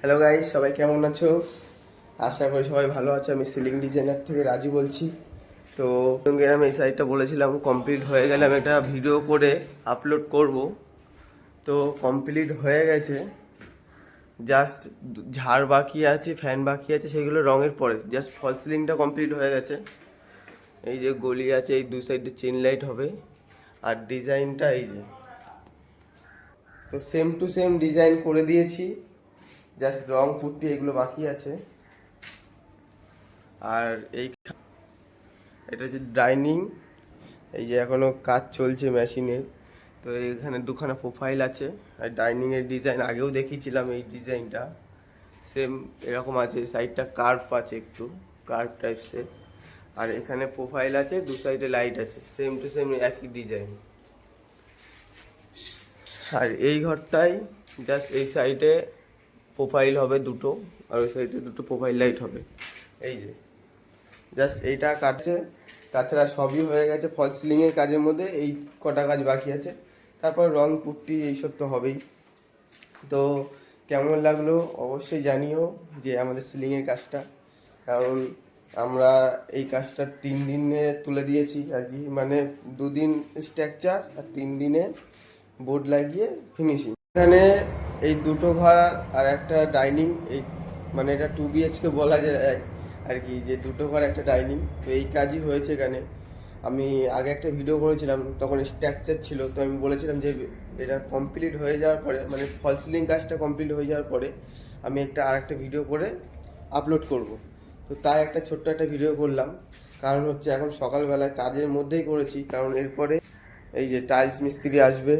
Hello guys সবাই কেমন আছো? আশা করি সবাই ভালো আছো। আমি সিলিং ডিজাইনার থেকে রাজু বলছি। তো আমি এই সাইডটা বলেছিলাম কমপ্লিট হয়ে গেলে আমি একটা ভিডিও করে আপলোড করব। তো কমপ্লিট হয়ে গেছে। জাস্ট ঝাড় বাকি আছে ফ্যান বাকি আছে, সেগুলো রঙের পরে। জাস্ট ফল সিলিংটা কমপ্লিট হয়ে গেছে। এই যে গলি আছে, এই দু সাইডে চেন লাইট হবে। আর ডিজাইনটা এই যে। তো সেম টু সেম ডিজাইন করে দিয়েছি। জাস্ট রং পুট্টি এগুলো বাকি আছে। আর এই এটা হচ্ছে ডাইনিং। এই যে এখনও কাজ চলছে মেশিনের। তো এখানে দুখানা প্রোফাইল আছে। আর ডাইনিং এর ডিজাইন আগেও দেখিয়েছিলাম এই ডিজাইনটা সেম এরকম আছে। সাইডটা কার্ভ আছে একটু কার্ভ টাইপসের আর এখানে প্রোফাইল আছে, দু সাইডে লাইট আছে। সেম টু সেম একই ডিজাইন আর এই ঘরটায় জাস্ট এই সাইডে প্রোফাইল হবে দুটো, আর ওই সাইডে দুটো প্রোফাইল লাইট হবে। এই যে জাস্ট এইটা কাটছে, তাছাড়া সবই হয়ে গেছে ফল সিলিংয়ের কাজের মধ্যে এই কটা কাজ বাকি আছে। তারপর রং, পুট্টি, এইসব তো হবেই। তো কেমন লাগল অবশ্যই জানিও যে আমাদের সিলিংয়ের কাজটা। কারণ আমরা এই কাজটা তিন দিনে তুলে দিয়েছি আর কি মানে দুদিন স্ট্রাকচার আর তিন দিনে বোর্ড লাগিয়ে ফিনিশিং এখানে এই দুটো ঘর আর একটা ডাইনিং এই মানে এটা টু বিএচকে বলা যায় আর কি, যে দুটো ঘর একটা ডাইনিং তো এই কাজই হয়েছে এখানে। আমি আগে একটা ভিডিও করেছিলাম, তখন স্ট্রাকচার ছিল, তো আমি বলেছিলাম যে এটা কমপ্লিট হয়ে যাওয়ার পরে মানে ফল সিলিং কাজটা কমপ্লিট হয়ে যাওয়ার পরে আমি একটা আর একটা ভিডিও করে আপলোড করব। তো তাই একটা ছোট্ট একটা ভিডিও করলাম। কারণ হচ্ছে এখন সকালবেলায় কাজের মধ্যেই করেছি, কারণ এরপরে এই যে টাইলস মিস্ত্রি আসবে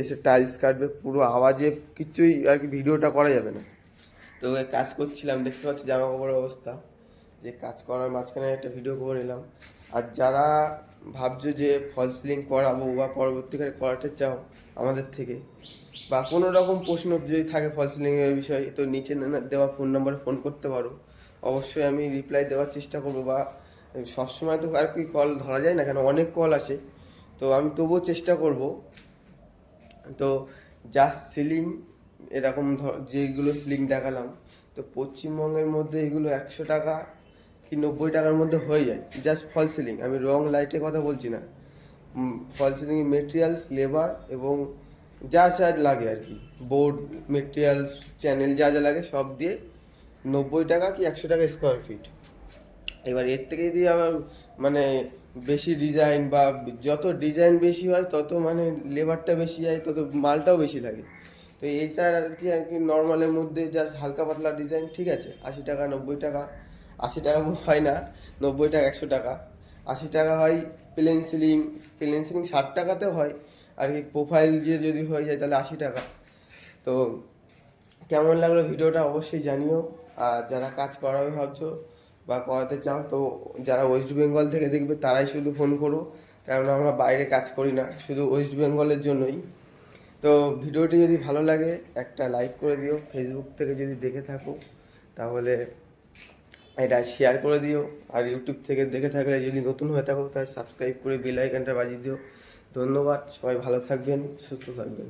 এসে টাইলস কাটবে, পুরো আওয়াজে কিচ্ছুই আর কি ভিডিওটা করা যাবে না। তো কাজ করছিলাম, দেখতে পাচ্ছি জামা কাপড়ের অবস্থা। যে কাজ করার মাঝখানে একটা ভিডিও করে নিলাম। আর যারা ভাবছ যে ফল সিলিং করাবো বা পরবর্তীকালে করাতে চাও আমাদের থেকে, বা কোনো রকম প্রশ্ন যদি থাকে ফল সিলিংয়ের বিষয়ে, তো নিচে দেওয়া ফোন নাম্বারে ফোন করতে পারো। অবশ্যই আমি রিপ্লাই দেওয়ার চেষ্টা করব, বা সবসময় তো আর কি কল ধরা যায় না কেন, অনেক কল আসে। তো আমি তবুও চেষ্টা করব তো জাস্ট সিলিং এরকম যেগুলো সিলিং দেখালাম, তো পশ্চিমবঙ্গের মধ্যে এগুলো একশো টাকা কি নব্বই টাকার মধ্যে হয়ে যায়। জাস্ট ফল সিলিং আমি রং লাইটের কথা বলছি না। ফল সিলিং মেটেরিয়ালস লেবার এবং যা যা লাগে আর কি। বোর্ড মেটেরিয়ালস চ্যানেল যা যা লাগে, সব দিয়ে নব্বই টাকা কি একশো টাকা স্কোয়ার ফিট এবার এর থেকে যদি আবার মানে বেশি ডিজাইন বা যত ডিজাইন বেশি হয়, তত মানে লেবারটা বেশি যায়, তত মালটাও বেশি লাগে। তো এইটা আর কি আর কি নর্মালের মধ্যে জাস্ট হালকা পাতলা ডিজাইন ঠিক আছে? আশি টাকা, নব্বই টাকা। আশি টাকা হয় না, নব্বই টাকা, একশো টাকা। আশি টাকা হয় প্লেন সিলিং প্লেন সিলিং ষাট টাকাতেও হয়। আর কি প্রোফাইল দিয়ে যদি হয়ে যায়, তাহলে আশি টাকা। তো কেমন লাগল ভিডিওটা অবশ্যই জানিও। আর যারা কাজ করাবে ভাবছ বা করাতে চাও, তো যারা ওয়েস্ট বেঙ্গল থেকে দেখবে তারাই শুধু ফোন করো। কারণ আমরা বাইরে কাজ করি না, শুধু ওয়েস্ট বেঙ্গলের জন্যই। তো ভিডিওটি যদি ভালো লাগে, একটা লাইক করে দিও। ফেসবুক থেকে যদি দেখে থাকো, তাহলে এটা শেয়ার করে দিও। আর ইউটিউব থেকে দেখে থাকলে যদি নতুন হয়ে থাকো, তাহলে সাবস্ক্রাইব করে বেল আইকনটা বাজিয়ে দিও। ধন্যবাদ, সবাই ভালো থাকবেন, সুস্থ থাকবেন।